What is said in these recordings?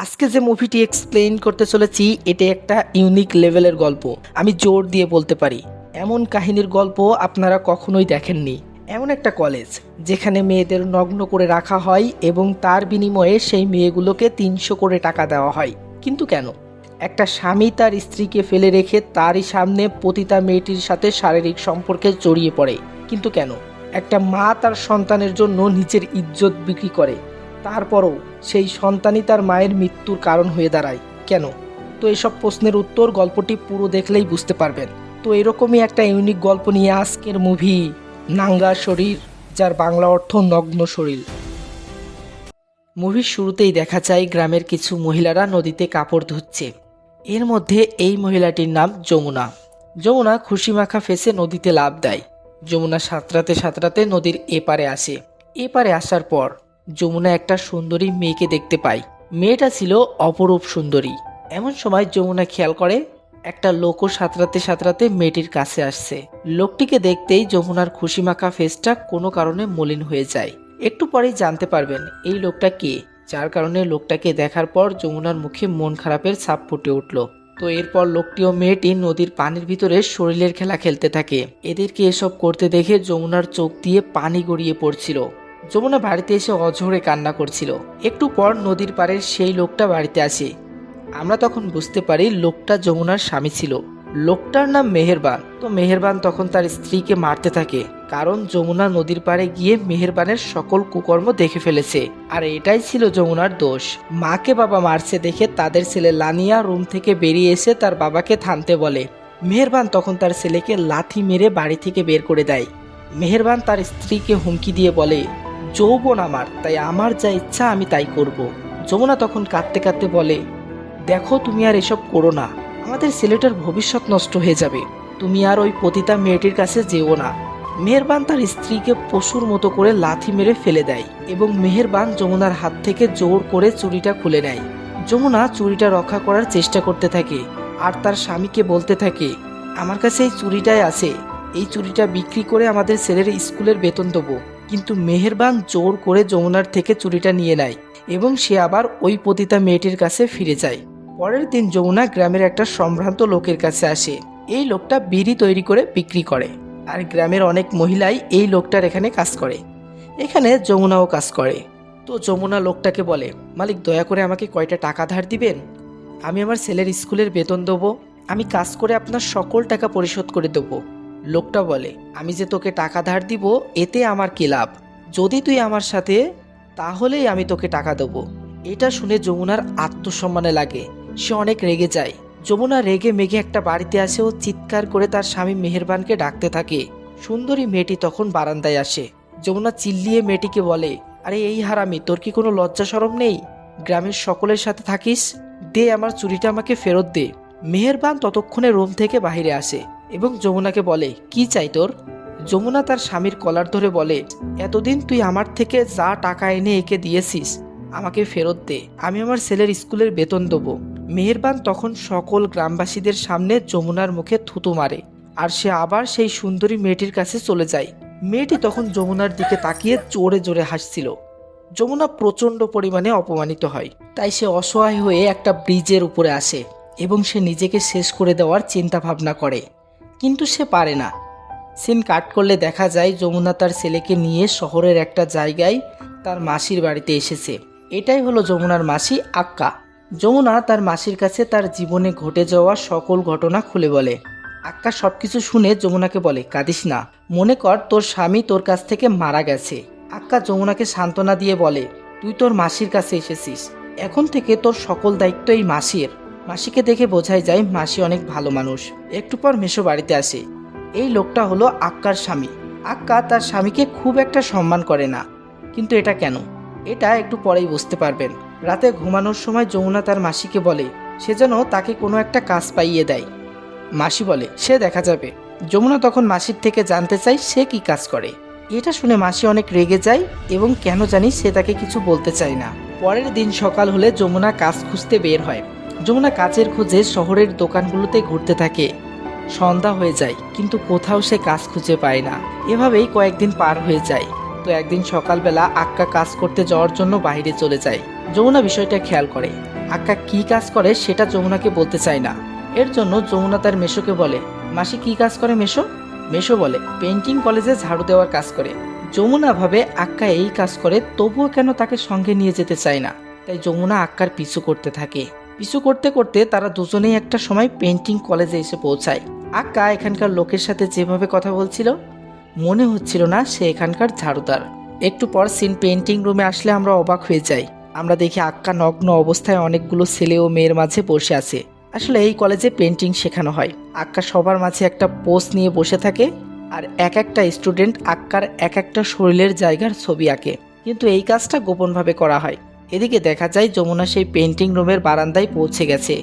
আজকে যে মুভিটি এক্সপ্লেইন করতে চলেছি, এটা একটা ইউনিক লেভেলের গল্প। আমি জোর দিয়ে বলতে পারি, এমন কাহিনীর গল্প আপনারা কখনোই দেখেননি। এমন একটা কলেজ যেখানে মেয়েদের নগ্ন করে রাখা হয় এবং তার বিনিময়ে সেই মেয়েগুলোকে তিনশো করে টাকা দেওয়া হয়। কিন্তু কেন? একটা স্বামী তার স্ত্রীকে ফেলে রেখে তারই সামনে পতিতা মেয়েটির সাথে শারীরিক সম্পর্কে জড়িয়ে পড়ে। কিন্তু কেন? একটা মা তার সন্তানের জন্য নিজের ইজ্জত বিক্রি করে। তারপরও সেই সন্তানই তার মায়ের মৃত্যুর কারণ হয়ে দাঁড়ায়। কেন? তো এসব প্রশ্নের উত্তর গল্পটি পুরো দেখলেই বুঝতে পারবেন। তো এরকমই একটা ইউনিক গল্প নিয়ে আজকের মুভি নাঙ্গা শরীর, যার বাংলা অর্থ নগ্ন শরীর। মুভির শুরুতেই দেখা যায় গ্রামের কিছু মহিলারা নদীতে কাপড় ধুচ্ছে। এর মধ্যে এই মহিলাটির নাম যমুনা। যমুনা খুশি মাখা ফেসে নদীতে লাভ দেয়। যমুনা সাঁতরাতে সাঁতরাতে নদীর এপারে আসে। এপারে আসার পর যমুনা একটা সুন্দরী মেয়েকে দেখতে পায় মেয়েটা ছিল অপরূপ সুন্দরী। এমন সময় যমুনা খেয়াল করে, একটা লোকও সাঁতরাতে সাঁতরাতে মেয়েটির কাছে আসছে। লোকটিকে দেখতেই যমুনার খুশি মাখা ফেসটা কোনো কারণে মলিন হয়ে যায়। একটু পরেই জানতে পারবেন, এই লোকটা কে? যার কারণে লোকটাকে দেখার পর যমুনার মুখে মন খারাপের ছাপ ফুটে উঠল। তো এরপর লোকটি ও মেয়েটি নদীর পানির ভিতরে শরীরের খেলা খেলতে থাকে। এদেরকে এসব করতে দেখে যমুনার চোখ দিয়ে পানি গড়িয়ে পড়ছিল। যমুনা বাড়িতে এসে অঝরে কান্না করছিল। একটু পর নদীর পাড়ের সেই লোকটা বাড়িতে আসে। আমরা তখন বুঝতে পারি লোকটা যমুনার স্বামী ছিল। লোকটার নাম মেহেরবান। তো মেহেরবান তখন তার স্ত্রীকে মারতে থাকে, কারণ যমুনা নদীর পাড়ে গিয়ে মেহেরবানের সকল কুকর্ম দেখে ফেলেছে। আর এটাই ছিল যমুনার দোষ। মাকে বাবা মারছে দেখে তাদের ছেলে লানিয়া রুম থেকে বেরিয়ে এসে তার বাবাকে থামতে বলে। মেহেরবান তখন তার ছেলেকে লাথি মেরে বাড়ি থেকে বের করে দেয়। মেহেরবান তার স্ত্রীকে হুমকি দিয়ে বলে যৌবন আমার, তাই আমার যা ইচ্ছা আমি তাই করব। যমুনা তখন কাঁদতে কাঁদতে বলে, দেখো, তুমি আর এসব করো না। আমাদের ছেলেটার ভবিষ্যৎ নষ্ট হয়ে যাবে। তুমি আর ওই পতিতা মেয়েটির কাছে যেও না। মেহেরবান তার স্ত্রীকে পশুর মতো করে লাথি মেরে ফেলে দেয় এবং মেহেরবান যমুনার হাত থেকে জোর করে চুরিটা খুলে নেয়। যমুনা চুরিটা রক্ষা করার চেষ্টা করতে থাকে আর তার স্বামীকে বলতে থাকে, আমার কাছে এই চুরিটাই আছে। এই চুরিটা বিক্রি করে আমাদের ছেলের স্কুলের বেতন দেবো। কিন্তু মেহেরবান জোর করে যমুনার থেকে চুরিটা নিয়ে নেয় এবং সে আবার ওই পতিতা মেয়েটির কাছে ফিরে যায়। পরের দিন যমুনা গ্রামের একটা সম্ভ্রান্ত লোকের কাছে আসে। এই লোকটা বিড়ি তৈরি করে বিক্রি করে আর গ্রামের অনেক মহিলাই এই লোকটার এখানে কাজ করে। এখানে যমুনাও কাজ করে। তো যমুনা লোকটাকে বলে, মালিক, দয়া করে আমাকে কয়টা টাকা ধার দিবেন? আমি আমার ছেলের স্কুলের বেতন দেবো। আমি কাজ করে আপনার সকল টাকা পরিশোধ করে দেবো। লোকটা বলে, আমি যে তোকে টাকা ধার দিব, এতে আমার কি লাভ? যদি তুই আমার সাথে, তাহলেই আমি তোকে টাকা দেবো। এটা শুনে যমুনার আত্মসম্মানে লাগে। সে অনেক রেগে যায়। যমুনা রেগে মেঘে একটা বাড়িতে আসে ও চিৎকার করে তার স্বামী মেহেরবানকে ডাকতে থাকে। সুন্দরী মেয়েটি তখন বারান্দায় আসে। যমুনা চিল্লিয়ে মেয়েটিকে বলে, আরে, এই হারামি, তোর কি কোনো লজ্জা সরম নেই? গ্রামের সকলের সাথে থাকিস? দে আমার চুরিটা আমাকে ফেরত দে। মেহেরবান ততক্ষণে রোম থেকে বাইরে আসে। এবং যমুনাকে বলে, কি চাই তোর? যমুনা তার স্বামীর কলার ধরে বলে, এতদিন তুই আমার থেকে যা টাকা এনে একে দিয়েছিস, আমাকে ফেরত দে। আমি আমার ছেলের স্কুলের বেতন দেবো। মেহেরবান তখন সকল গ্রামবাসীদের সামনে যমুনার মুখে থুতু মারে, আর সে আবার সেই সুন্দরী মেয়েটির কাছে চলে যায়। মেয়েটি তখন যমুনার দিকে তাকিয়ে জোরে জোরে হাসছিল। যমুনা প্রচণ্ড পরিমাণে অপমানিত হয়। তাই সে অসহায় হয়ে একটা ব্রিজের উপরে আসে এবং সে নিজেকে শেষ করে দেওয়ার চিন্তা ভাবনা করে। কিন্তু সে পারে না। সিন কাট করলে দেখা যায় যমুনা তার ছেলেকে নিয়ে শহরের একটা জায়গায় তার মাসির বাড়িতে এসেছে। এটাই হলো যমুনার মাসি আক্কা। যমুনা তার মাসির কাছে তার জীবনে ঘটে যাওয়া সকল ঘটনা খুলে বলে। আক্কা সব কিছু শুনে যমুনাকে বলে, কাঁদিস না। মনে কর তোর স্বামী তোর কাছ থেকে মারা গেছে। আক্কা যমুনাকে সান্ত্বনা দিয়ে বলে, তুই তোর মাসির কাছে এসেছিস। এখন থেকে তোর সকল দায়িত্ব এই মাসির। মাসিকে দেখে বোঝাই যায় মাসি অনেক ভালো মানুষ। একটু পর মেশো বাড়িতে আসে। এই লোকটা হলো আক্কার স্বামী। আক্কা তার স্বামীকে খুব একটা সম্মান করে না। কিন্তু এটা কেন? এটা একটু পরেই বুঝতে পারবেন। রাতে ঘুমানোর সময় যমুনা তার মাসিকে বলে, সে যেন তাকে কোনো একটা কাজ পাইয়ে দেয়। মাসি বলে, সে দেখা যাবে। যমুনা তখন মাসির থেকে জানতে চায় সে কি কাজ করে। এটা শুনে মাসি অনেক রেগে যায় এবং কেন জানি সে তাকে কিছু বলতে চায় না। পরের দিন সকাল হলে যমুনা কাজ খুঁজতে বের হয়। যমুনা কাজের খোঁজে শহরের দোকানগুলোতে ঘুরতে থাকে। সন্ধ্যা হয়ে যায়, কিন্তু কোথাও সে কাজ খুঁজে পায় না। এভাবেই কয়েকদিন পার হয়ে যায়। তো একদিন সকালবেলা আক্কা কাজ করতে যাওয়ার জন্য বাইরে চলে যায়। যমুনা বিষয়টা খেয়াল করে। আক্কা কি কাজ করে সেটা যমুনাকে বলতে চায় না। এর জন্য যমুনা তার মেশোকে বলে, মাসি কি কাজ করে মেশো? মেশো বলে পেন্টিং কলেজে ঝাড়ু দেওয়ার কাজ করে। যমুনা ভাবে, আক্কা এই কাজ করে, তবুও কেন তাকে সঙ্গে নিয়ে যেতে চায় না? তাই যমুনা আক্কার পিছু করতে থাকে। পিছু করতে করতে তারা দুজনেই একটা সময় পেন্টিং কলেজে এসে পৌঁছায়। আক্কা এখানকার লোকের সাথে যেভাবে কথা বলছিল, মনে হচ্ছিল না সে এখানকার ঝাড়ুদার। একটু পর সিন পেন্টিং রুমে আসলে আমরা অবাক হয়ে যাই। আমরা দেখি আক্কা নগ্ন অবস্থায় অনেকগুলো ছেলে ও মেয়ের মাঝে বসে আছে। আসলে এই কলেজে পেন্টিং শেখানো হয়। আক্কা সবার মাঝে একটা পোস্ট নিয়ে বসে থাকে আর এক একটা স্টুডেন্ট আক্কার এক একটা শরীরের জায়গার ছবি আঁকে। কিন্তু এই কাজটা গোপনভাবে করা হয়। এদিকে দেখা যায় যমুনা সেই পেন্টিং রুমের বারান্দায় পৌঁছে গেছে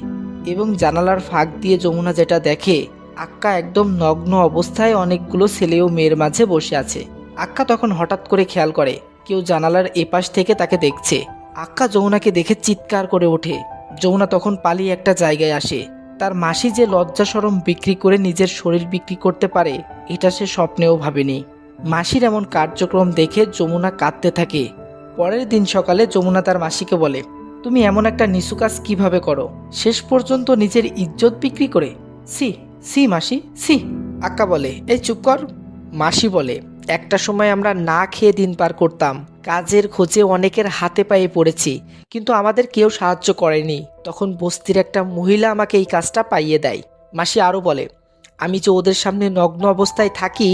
এবং জানালার ফাঁক দিয়ে যমুনা যেটা দেখে, আক্কা একদম নগ্ন অবস্থায় অনেকগুলো ছেলে ও মেয়ের মাঝে বসে আছে। আক্কা তখন হঠাৎ করে খেয়াল করে, কেউ জানালার এপাশ থেকে তাকে দেখছে। আক্কা যমুনাকে দেখে চিৎকার করে ওঠে। যমুনা তখন পালিয়ে একটা জায়গায় আসে। তার মাসি যে লজ্জা সরম বিক্রি করে নিজের শরীর বিক্রি করতে পারে, এটা সে স্বপ্নেও ভাবেনি। মাসির এমন কার্যক্রম দেখে যমুনা কাঁদতে থাকে। পরের দিন সকালে যমুনা তার মাসিকে বলে, তুমি এমন একটা নিচু কাজ কীভাবে করো? শেষ পর্যন্ত নিজের ইজ্জত বিক্রি করে? সি সি মাসি সি আক্কা বলে, এই চুপ কর। মাসি বলে, একটা সময় আমরা না খেয়ে দিন পার করতাম। কাজের খোঁজে অনেকের হাতে পায়ে পড়েছি, কিন্তু আমাদের কেউ সাহায্য করেনি। তখন বস্তির একটা মহিলা আমাকে এই কাজটা পাইয়ে দেয়। মাসি আরও বলে, আমি যে ওদের সামনে নগ্ন অবস্থায় থাকি,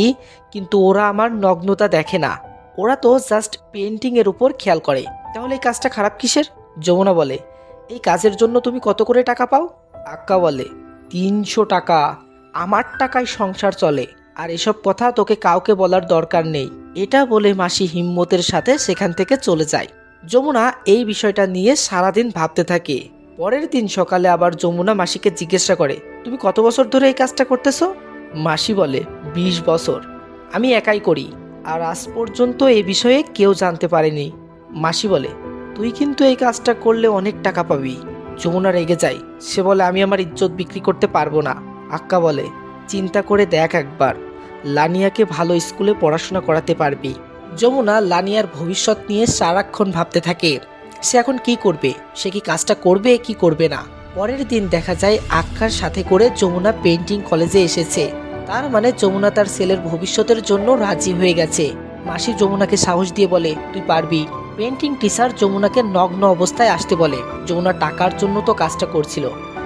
কিন্তু ওরা আমার নগ্নতা দেখে না। ওরা তো জাস্ট পেন্টিংয়ের উপর খেয়াল করে। তাহলে এই কাজটা খারাপ কিসের? যমুনা বলে, এই কাজের জন্য তুমি কত করে টাকা পাও? আক্কা বলে, তিনশো টাকা। আমার টাকায় সংসার চলে, আর এসব কথা তোকে কাউকে বলার দরকার নেই। এটা বলে মাসি হিম্মতের সাথে সেখান থেকে চলে যায়। যমুনা এই বিষয়টা নিয়ে সারাদিন ভাবতে থাকে। পরের দিন সকালে আবার যমুনা মাসিকে জিজ্ঞাসা করে, তুমি কত বছর ধরে এই কাজটা করতেছো? মাসি বলে, বিশ বছর। আমি একাই করি। আর আজ পর্যন্ত এ বিষয়ে কেউ জানতে পারেনি। মাসি বলে, তুই কিন্তু এই কাজটা করলে অনেক টাকা পাবি। যমুনা রেগে যায়। সে বলে, আমি আমার ইজ্জত বিক্রি করতে পারব না। আক্কা বলে, চিন্তা করে দেখ একবার। লানিয়াকে ভালো স্কুলে পড়াশোনা করাতে পারবি। যমুনা লানিয়ার ভবিষ্যৎ নিয়ে সারাক্ষণ ভাবতে থাকে। সে এখন কি করবে? সে কি কাজটা করবে, কি করবে না? পরের দিন দেখা যায়, আক্কার সাথে করে যমুনা পেন্টিং কলেজে এসেছে। তার মানে যমুনা তার ছেলের ভবিষ্যতের জন্য রাজি হয়ে গেছে। মাসি যমুনাকে সাহস দিয়ে বলে, তুই পারবি। পেন্টিং টিচার যমুনাকে নগ্ন অবস্থায় আসতে বলে। যমুনা টাকার জন্য তো কাজটা করছিল,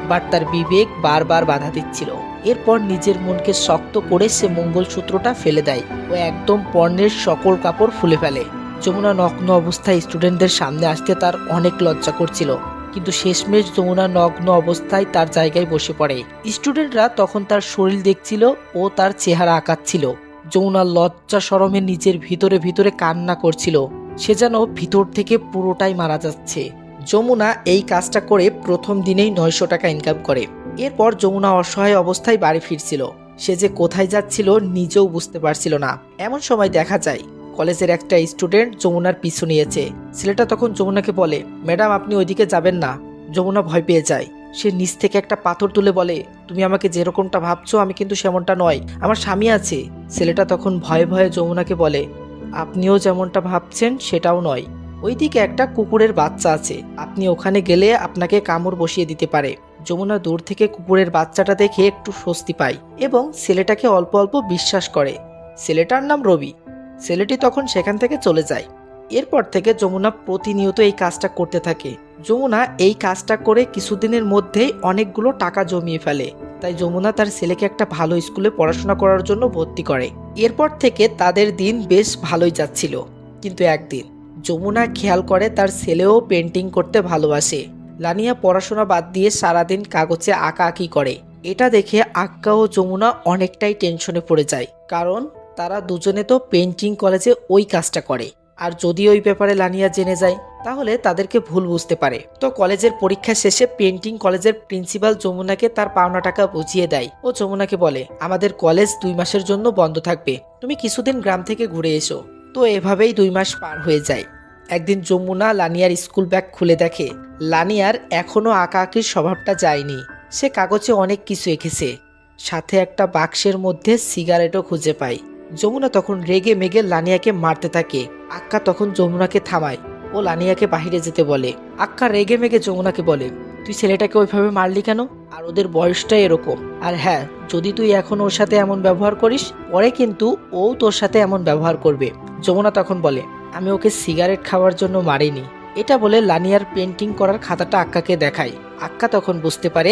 বাট তার বিবেক বারবার বাধা দিচ্ছিল। এরপর নিজের মনকে শক্ত করে সে মঙ্গলসূত্রটা ফেলে দেয় ও একদম পর্ণের সকল কাপড় ফুলে ফেলে। যমুনা নগ্ন অবস্থায় স্টুডেন্টদের সামনে আসতে তার অনেক লজ্জা করছিল। কিন্তু শেষমেশ যমুনা নগ্ন অবস্থায় তার জায়গায় বসে পড়ে। স্টুডেন্টরা তখন তার শরীর দেখছিল ও তার চেহারা আঁকাচ্ছিল। যমুনা লজ্জা সরমে নিজের ভিতরে ভিতরে কান্না করছিল। সে যেন ভিতর থেকে পুরোটাই মারা যাচ্ছে। যমুনা এই কাজটা করে প্রথম দিনেই নয়শো টাকা ইনকাম করে। এরপর যমুনা অসহায় অবস্থায় বাড়ি ফিরছিল। সে যে কোথায় যাচ্ছিল নিজেও বুঝতে পারছিল না। এমন সময় দেখা যায় কলেজের একটা স্টুডেন্ট যমুনার পিছু নিয়েছে। ছেলেটা তখন যমুনাকে বলে, ম্যাডাম, আপনি ওইদিকে যাবেন না। যমুনা ভয় পেয়ে যায়। সে নিচ থেকে একটা পাথর তুলে বলে, তুমি আমাকে যেরকমটা ভাবছ, আমি কিন্তু সেমনটা নয়। আমার স্বামী আছে। ছেলেটা তখন ভয়ে ভয়ে যমুনাকে বলে, আপনিও যেমনটা ভাবছেন, সেটাও নয়। ওইদিকে একটা কুকুরের বাচ্চা আছে। আপনি ওখানে গেলে আপনাকে কামড় বসিয়ে দিতে পারে। যমুনা দূর থেকে কুকুরের বাচ্চাটা দেখে একটু স্বস্তি পায় এবং ছেলেটাকে অল্প অল্প বিশ্বাস করে। ছেলেটার নাম রবি। ছেলেটি তখন সেখান থেকে চলে যায়। এরপর থেকে যমুনা প্রতিনিয়ত এই কাজটা করতে থাকে। যমুনা এই কাজটা করে কিছুদিনের মধ্যেই অনেকগুলো টাকা জমিয়ে ফেলে। তাই যমুনা তার ছেলেকে একটা ভালো স্কুলে পড়াশোনা করার জন্য ভর্তি করে। এরপর থেকে তাদের দিন বেশ ভালোই যাচ্ছিল। কিন্তু একদিন যমুনা খেয়াল করে তার ছেলেও পেন্টিং করতে ভালোবাসে। লানিয়া পড়াশোনা বাদ দিয়ে সারাদিন কাগজে আঁকা আঁকি করে। এটা দেখে আক্কা ও যমুনা অনেকটাই টেনশনে পড়ে যায়। কারণ তারা দুজনে তো পেন্টিং কলেজে ওই কাজটা করে। আর যদি ওই ব্যাপারে লানিয়া জেনে যায়, তাহলে তাদেরকে ভুল বুঝতে পারে। তো কলেজের পরীক্ষা শেষে পেন্টিং কলেজের প্রিন্সিপাল যমুনাকে তার পাওনা টাকা বুঝিয়ে দেয়। ও যমুনাকে বলে, আমাদের কলেজ দুই মাসের জন্য বন্ধ থাকবে। তুমি কিছুদিন গ্রাম থেকে ঘুরে এসো। তো এভাবেই দুই মাস পার হয়ে যায়। একদিন যমুনা লানিয়ার স্কুল ব্যাগ খুলে দেখে, লানিয়ার এখনও আঁকা আঁকির স্বভাবটা যায়নি। সে কাগজে অনেক কিছু এঁকেছে। সাথে একটা বাক্সের মধ্যে সিগারেটও খুঁজে পায়। যমুনা তখন রেগে মেগে লানিয়াকে মারতে থাকে। আক্কা তখন যমুনাকে থামায়। ও লানিয়াকে বাইরে যেতে বলে। আক্কা রেগে মেগে যমুনাকে বলে, তুই ছেলেটাকে ওইভাবে মারলি কেন? আর ওদের বয়সটা এরকম। আর হ্যাঁ যদি তুই এখন ওর সাথে এমন ব্যবহার করিস, পরে কিন্তু ও তোর সাথে এমন ব্যবহার করবে। যমুনা তখন বলে, আমি ওকে সিগারেট খাওয়ার জন্য মারিনি। এটা বলে লানিয়ার পেন্টিং করার খাতাটা আক্কাকে দেখায়। আক্কা তখন বুঝতে পারে,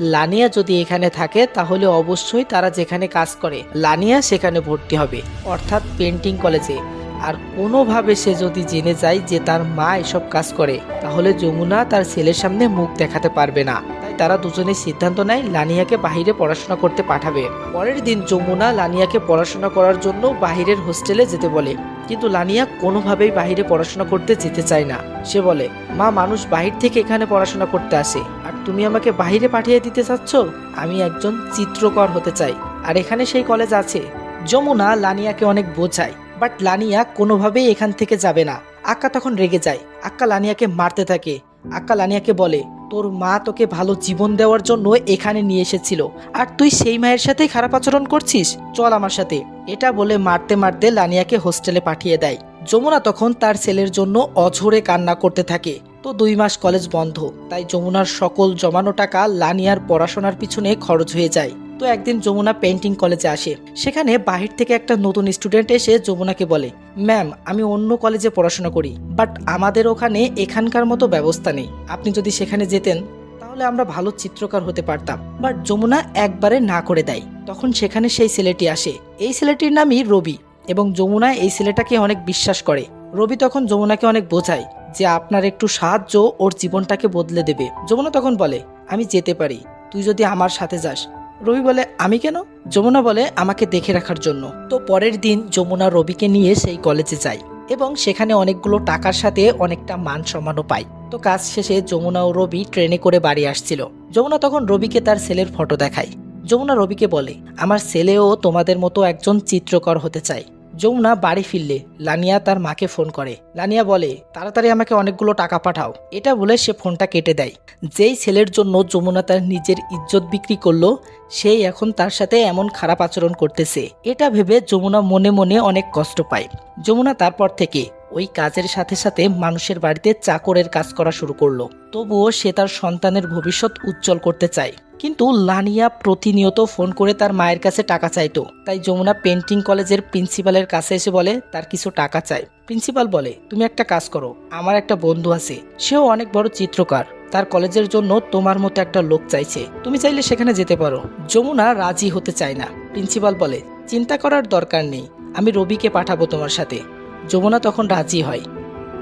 লানিয়া যদি এখানে থাকে তাহলে অবশ্যই তারা যেখানে কাজ করে, লানিয়া সেখানে ভর্তি হবে, অর্থাৎ পেন্টিং কলেজে। আর কোনোভাবে সে যদি জেনে যায় যে তার মা এসব কাজ করে, তাহলে যমুনা তার ছেলের সামনে মুখ দেখাতে পারবে না। তাই তারা দুজনে সিদ্ধান্ত নেয় লানিয়াকে বাহিরে পড়াশোনা করতে পাঠাবে। পরের দিন যমুনা লানিয়াকে পড়াশোনা করার জন্য বাহিরের হোস্টেলে যেতে বলে। কিন্তু লানিয়া কোনোভাবেই বাহিরে পড়াশোনা করতে যেতে চায় না। সে বলে, মা, মানুষ বাহির থেকে এখানে পড়াশোনা করতে আসে। আর তুমি আমাকে বাহিরে পাঠিয়ে দিতে চাচ্ছ? আমি একজন চিত্রকর হতে চাই। আর এখানে সেই কলেজ আছে। যমুনা লানিয়াকে অনেক বোঝায়, বাট লানিয়া কোনোভাবেই এখান থেকে যাবে না। আক্কা তখন রেগে যায়। আক্কা লানিয়াকে মারতে থাকে। আক্কা লানিয়াকে বলে তোর মা তোকে ভালো জীবন দেওয়ার জন্য এখানে নিয়ে এসেছিল। আর তুই সেই মায়ের সাথে খারাপ আচরণ করছিস? চল আমার সাথে। এটা বলে মারতে মারতে লানিয়াকে হোস্টেলে পাঠিয়ে দেয়। যমুনা তখন তার ছেলের জন্য অঝরে কান্না করতে থাকে। তো দুই মাস কলেজ বন্ধ। তাই যমুনার সকল জমানো টাকা লানিয়ার পড়াশোনার পিছনে খরচ হয়ে যায়। তো একদিন যমুনা পেন্টিং কলেজে আসে। সেখানে বাহির থেকে একটা নতুন স্টুডেন্ট এসে যমুনাকে বলে ম্যাম আমি অন্য কলেজে পড়াশোনা করি বাট আমাদের ওখানে এখানকার মতো ব্যবস্থা নেই। আপনি যদি সেখানে যেতেন, তাহলে আমরা ভালো চিত্রকার হতে পারতাম। বাট যমুনা একবারে না করে দেয়। তখন সেখানে সেই ছেলেটি আসে। এই ছেলেটির নামই রবি এবং যমুনা এই ছেলেটাকে অনেক বিশ্বাস করে। রবি তখন যমুনাকে অনেক বোঝায় যে আপনার একটু সাহায্য ওর জীবনটাকে বদলে দেবে। যমুনা তখন বলে, আমি যেতে পারি। তুই যদি আমার সাথে যাস রবি বলে, আমি কেন? যমুনা বলে, আমাকে দেখে রাখার জন্য। তো পরের দিন যমুনা রবিকে নিয়ে সেই কলেজে যাই এবং সেখানে অনেকগুলো টাকার সাথে অনেকটা মান সম্মানও পায়। তো কাজ শেষে যমুনা ও রবি ট্রেনে করে বাড়ি আসছিল। যমুনা তখন রবিকে তার ছেলের ফটো দেখায়। যমুনা রবিকে বলে, আমার ছেলেও তোমাদের মতো একজন চিত্রকর হতে চায়। যমুনা বাড়ি ফিরলে লানিয়া তার মাকে ফোন করে। লানিয়া বলে, তাড়াতাড়ি আমাকে অনেকগুলো টাকা পাঠাও। এটা বলে সে ফোনটা কেটে দেয়। যেই ছেলের জন্য যমুনা তার নিজের ইজ্জত বিক্রি করল, সেই এখন তার সাথে এমন খারাপ আচরণ করতেছে। এটা ভেবে যমুনা মনে মনে অনেক কষ্ট পায়। যমুনা তারপর থেকে ওই কাজের সাথে সাথে মানুষের বাড়িতে চাকরের কাজ করা শুরু করল। তবুও সে তার সন্তানের ভবিষ্যৎ উজ্জ্বল করতে চায়। কিন্তু লানিয়া প্রতিনিয়ত ফোন করে তার মায়ের কাছে টাকা চাইতো। তাই যমুনা পেন্টিং কলেজের প্রিন্সিপালের কাছে এসে বলে, তার কিছু টাকা চাই। প্রিন্সিপাল বলে, তুমি একটা কাজ করো, আমার একটা বন্ধু আছে। সেও অনেক বড় চিত্রকার। তার কলেজের জন্য তোমার মতো একটা লোক চাইছে। তুমি চাইলে সেখানে যেতে পারো। যমুনা রাজি হতে চায় না। প্রিন্সিপাল বলে, চিন্তা করার দরকার নেই। আমি রবিকে পাঠাবো তোমার সাথে। যমুনা তখন রাজি হয়।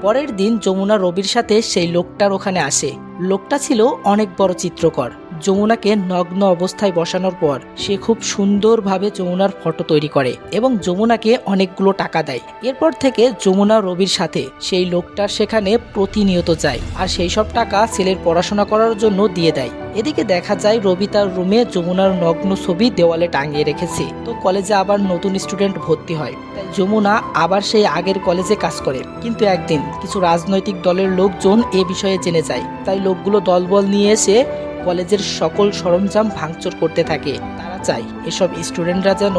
পরের দিন যমুনা রবির সাথে সেই লোকটার ওখানে আসে। লোকটা ছিল অনেক বড় চিত্রকর। যমুনাকে নগ্ন অবস্থায় বসানোর পর সে খুব সুন্দরভাবে যমুনার ফটো তৈরি করে এবং যমুনাকে অনেকগুলো টাকা দেয়। এরপর থেকে যমুনা রবির সাথে সেই লোকটার সেখানে প্রতিনিয়ত যায় আর সেই সব টাকা ছেলের পড়াশোনা করার জন্য দিয়ে দেয়। এদিকে দেখা যায় রবি তার রুমে যমুনার নগ্ন ছবি দেওয়ালে টাঙিয়ে রেখেছে। তো কলেজে আবার নতুন স্টুডেন্ট ভর্তি হয়। তাই যমুনা আবার সেই আগের কলেজে কাজ করে। কিন্তু একদিন কিছু রাজনৈতিক দলের লোকজন এ বিষয়ে জেনে যায়। তাই লোকগুলো দলবল নিয়ে এসে কলেজের সকল সরঞ্জাম ভাঙচুর করতে থাকে। তারা চায় এসব স্টুডেন্টরা যেন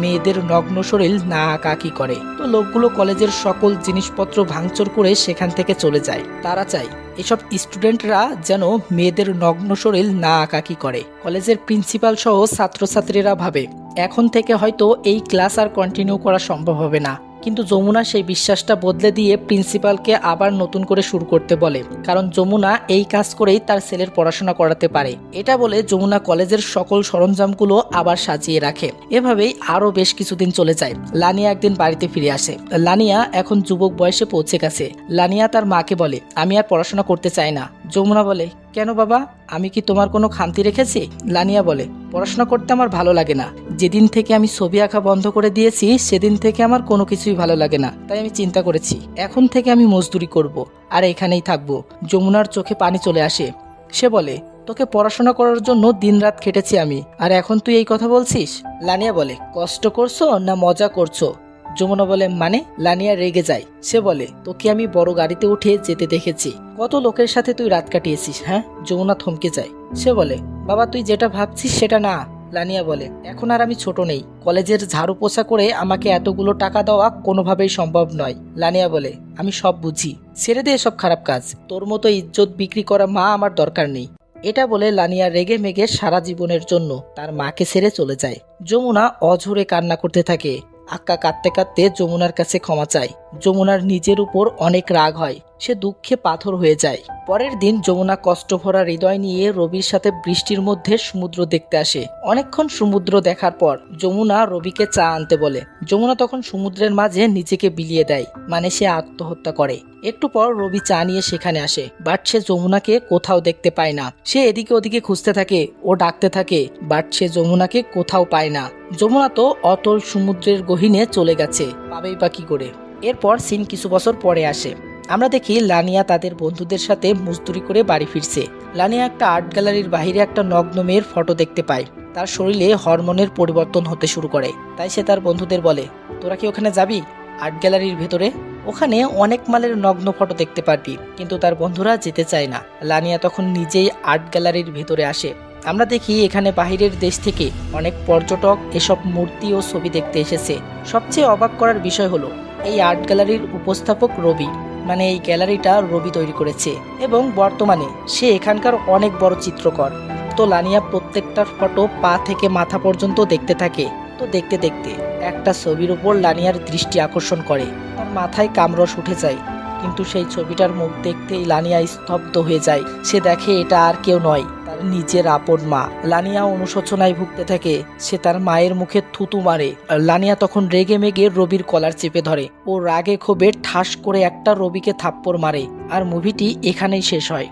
মেয়েদের নগ্ন শরীর না আঁকাকি করে। তো লোকগুলো কলেজের সকল জিনিসপত্র ভাঙচুর করে সেখান থেকে চলে যায়। তারা চায় এসব স্টুডেন্টরা যেন মেয়েদের নগ্ন শরীর না আঁকাকি করে। কলেজের প্রিন্সিপাল সহ ছাত্রছাত্রীরা ভাবে, এখন থেকে হয়তো এই ক্লাস আর কন্টিনিউ করা সম্ভব হবে না। কিন্তু যমুনা সেই বিশ্বাসটা বদলে দিয়ে প্রিন্সিপালকে আবার নতুন করে শুরু করতে বলে। কারণ যমুনা এই কাজ করেই তার ছেলের পড়াশোনা করাতে পারে। এটা বলে যমুনা কলেজের সকল সরঞ্জামগুলো আবার সাজিয়ে রাখে। এভাবেই আরও বেশ কিছুদিন চলে যায়। লানিয়া একদিন বাড়িতে ফিরে আসে। লানিয়া এখন যুবক বয়সে পৌঁছে গেছে। লানিয়া তার মাকে বলে, আমি আর পড়াশোনা করতে চাই না। যমুনা বলে কেন বাবা? আমি কি তোমার কোনো খামতি রেখেছি? লানিয়া বলে, পড়াশোনা করতে আমার ভালো লাগে না। যেদিন থেকে আমি ছবি আঁকা বন্ধ করে দিয়েছি, সেদিন থেকে আমার কোনো কিছুই ভালো লাগে না। তাই আমি চিন্তা করেছি, এখন থেকে আমি মজদুরি করব, আর এখানেই থাকব। যমুনার চোখে পানি চলে আসে। সে বলে, তোকে পড়াশোনা করার জন্য দিনরাত খেটেছি আমি, আর এখন তুই এই কথা বলছিস? লানিয়া বলে, কষ্ট করছ না মজা করছ? যমুনা বলে মানে? লানিয়া রেগে যায়। সে বলে, তোকে আমি বড় গাড়িতে উঠে যেতে দেখেছি। কত লোকের সাথে তুই রাত কাটিয়েছিস হ্যাঁ? যমুনা থমকে যায়। সে বলে, বাবা, তুই যেটা ভাবছিস সেটা না। লানিয়া বলে, এখন আর আমি ছোট নেই। কলেজের ঝাড়ু পোছা করে আমাকে এতগুলো টাকা দেওয়া কোনোভাবেই সম্ভব নয়। লানিয়া বলে, আমি সব বুঝি। ছেড়ে দে এসব খারাপ কাজ। তোর মতো ইজ্জত বিক্রি করা মা আমার দরকার নেই। এটা বলে লানিয়া রেগে মেগে সারা জীবনের জন্য তার মাকে ছেড়ে চলে যায়। যমুনা অঝরে কান্না করতে থাকে। আক্কা কাঁদতে কাঁদতে যমুনার কাছে ক্ষমা চায়। যমুনার নিজের উপর অনেক রাগ হয়। সে দুঃখে পাথর হয়ে যায়। পরের দিন যমুনা কষ্ট ভরা হৃদয় নিয়ে রবির সাথে বৃষ্টির মধ্যে সমুদ্র দেখতে আসে। অনেকক্ষণ সমুদ্র দেখার পর যমুনা রবিকে চা আনতে বলে। যমুনা তখন সমুদ্রের মাঝে নিজেকে বিলিয়ে দেয় মানে সে আত্মহত্যা করে। একটু পর রবি চা নিয়ে সেখানে আসে, বাট সে যমুনাকে কোথাও দেখতে পায় না। সে এদিকে ওদিকে খুঁজতে থাকে, ও ডাকতে থাকে, বাট সে যমুনাকে কোথাও পায় না। যমুনা তো অতল সমুদ্রের গহীনে চলে গেছে, পাবেই বা কি করে। এরপর সিন কিছু বছর পরে আসে। আমরা দেখি লানিয়া তাদের বন্ধুদের সাথে মজদুরি করে বাড়ি ফিরছে। লানিয়া একটা আর্ট গ্যালারির বাইরে একটা নগ্ন মেয়ের ফটো দেখতে পায়। তার শরীরে হরমোনের পরিবর্তন হতে শুরু করে। তাই সে তার বন্ধুদের বলে, তোরা কি ওখানে যাবি আর্ট গ্যালারির ভেতরে? ওখানে অনেক মালের নগ্ন ফটো দেখতে পারবি, কিন্তু তার বন্ধুরা যেতে চায় না। লানিয়া তখন নিজেই আর্ট গ্যালারির ভেতরে আসে। আমরা দেখি এখানে বাহিরের দেশ থেকে অনেক পর্যটক এসব মূর্তি ও ছবি দেখতে এসেছে। সবচেয়ে অবাক করার বিষয় হলো, এই আর্ট গ্যালারির উপস্থাপক রবি। মানে এই গ্যালারিটা রবি তৈরি করেছে এবং বর্তমানে সে এখানকার অনেক বড় চিত্রকর। তো লানিয়া প্রত্যেকটার ফটো পা থেকে মাথা পর্যন্ত দেখতে থাকে। তো দেখতে দেখতে একটা ছবির উপর লানিয়ার দৃষ্টি আকর্ষণ করে। তার মাথায় কামরস উঠে যায়। কিন্তু সেই ছবিটার মুখ দেখতেই লানিয়া স্তব্ধ হয়ে যায়। সে দেখে এটা আর কেউ নয়। নিজের আপন মা। লানিয়া অনুশোচনায় ভুগতে থাকে। সে তার মায়ের মুখে থুতু মারে। লানিয়া তখন রেগে মেগে রবির কলার চেপে ধরে। ও রাগে ক্ষোভে ঠাস করে একটা রবিকে থাপ্পড় মারে। আর মুভিটি এখানেই শেষ হয়।